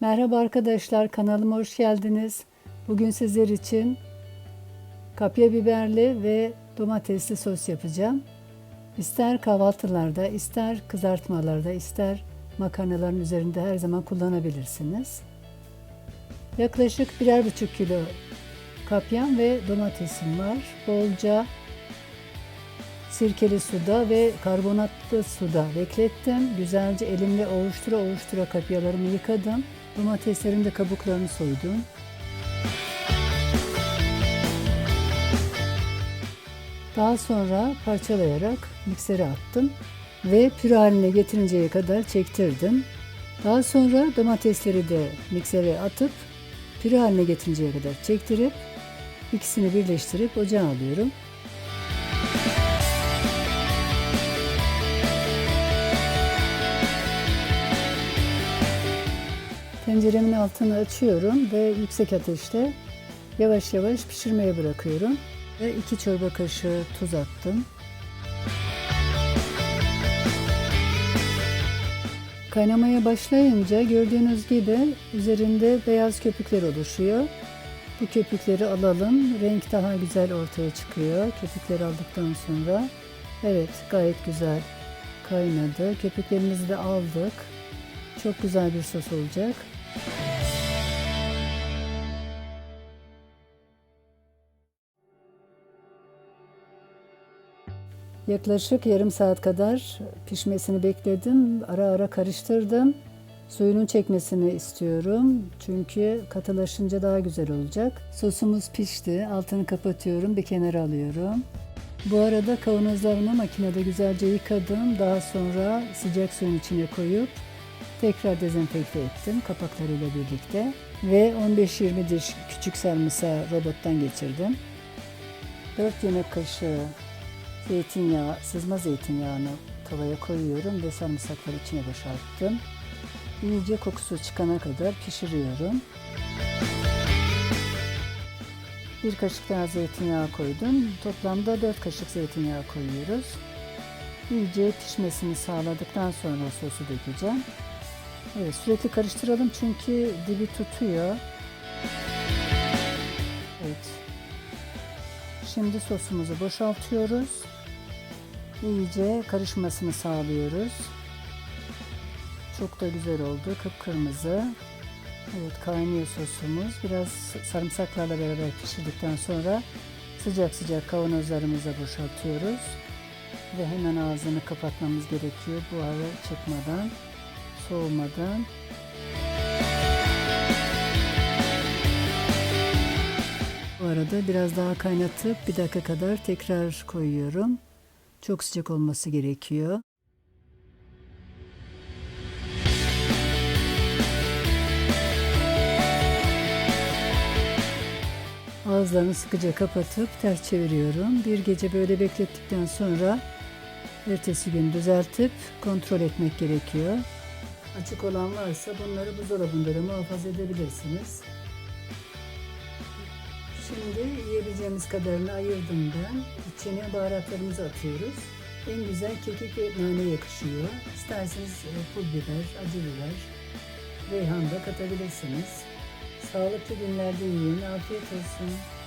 Merhaba arkadaşlar, kanalıma hoş geldiniz. Bugün sizler için kapya biberli ve domatesli sos yapacağım. İster kahvaltılarda, ister kızartmalarda, ister makarnaların üzerinde her zaman kullanabilirsiniz. Yaklaşık birer buçuk kilo kapyam ve domatesim var. Bolca sirkeli suda ve karbonatlı suda beklettim. Güzelce elimle ovuştura ovuştura kapyalarımı yıkadım. Domateslerin de kabuklarını soydum. Daha sonra parçalayarak miksere attım ve püre haline getirinceye kadar çektirdim. Daha sonra domatesleri de miksere atıp püre haline getirinceye kadar çektirip ikisini birleştirip ocağa alıyorum. Tenceremin altını açıyorum ve yüksek ateşte yavaş yavaş pişirmeye bırakıyorum. Ve 2 çorba kaşığı tuz attım. Kaynamaya başlayınca gördüğünüz gibi üzerinde beyaz köpükler oluşuyor. Bu köpükleri alalım. Renk daha güzel ortaya çıkıyor. Köpükleri aldıktan sonra evet gayet güzel kaynadı. Köpüklerimizi de aldık. Çok güzel bir sos olacak. Yaklaşık yarım saat kadar pişmesini bekledim. Ara ara karıştırdım. Suyunun çekmesini istiyorum. Çünkü katılaşınca daha güzel olacak. Sosumuz pişti. Altını kapatıyorum. Bir kenara alıyorum. Bu arada kavanozlarımı makinede güzelce yıkadım. Daha sonra sıcak suyun içine koyup tekrar dezenfekte ettim kapaklarıyla birlikte. Ve 15-20 diş küçük sarımsağı robottan geçirdim. 4 yemek kaşığı zeytinyağı, sızma zeytinyağını tavaya koyuyorum ve sarımsakları içine boşalttım. İyice kokusu çıkana kadar pişiriyorum. Bir kaşık daha zeytinyağı koydum. Toplamda 4 kaşık zeytinyağı koyuyoruz. İyice pişmesini sağladıktan sonra sosu dökeceğim. Evet, sürekli karıştıralım çünkü dibi tutuyor. Evet. Şimdi sosumuzu boşaltıyoruz. İyice karışmasını sağlıyoruz. Çok da güzel oldu. Kıpkırmızı. Evet kaynıyor sosumuz. Biraz sarımsaklarla beraber pişirdikten sonra sıcak sıcak kavanozlarımıza boşaltıyoruz. Ve hemen ağzını kapatmamız gerekiyor buharı çıkmadan, soğumadan. Bu arada biraz daha kaynatıp bir dakika kadar tekrar koyuyorum. Çok sıcak olması gerekiyor. Ağızlarını sıkıca kapatıp ters çeviriyorum. Bir gece böyle beklettikten sonra ertesi gün düzeltip kontrol etmek gerekiyor. Açık olan varsa bunları buzdolabında da muhafaza edebilirsiniz. Şimdi yiyebileceğimiz kadarını ayırdım ben. İçine baharatlarımızı atıyoruz. En güzel kekik ve nane yakışıyor. İsterseniz e, pul biber, acı biber, reyhan da katabilirsiniz. Sağlıklı günlerde yiyin. Afiyet olsun.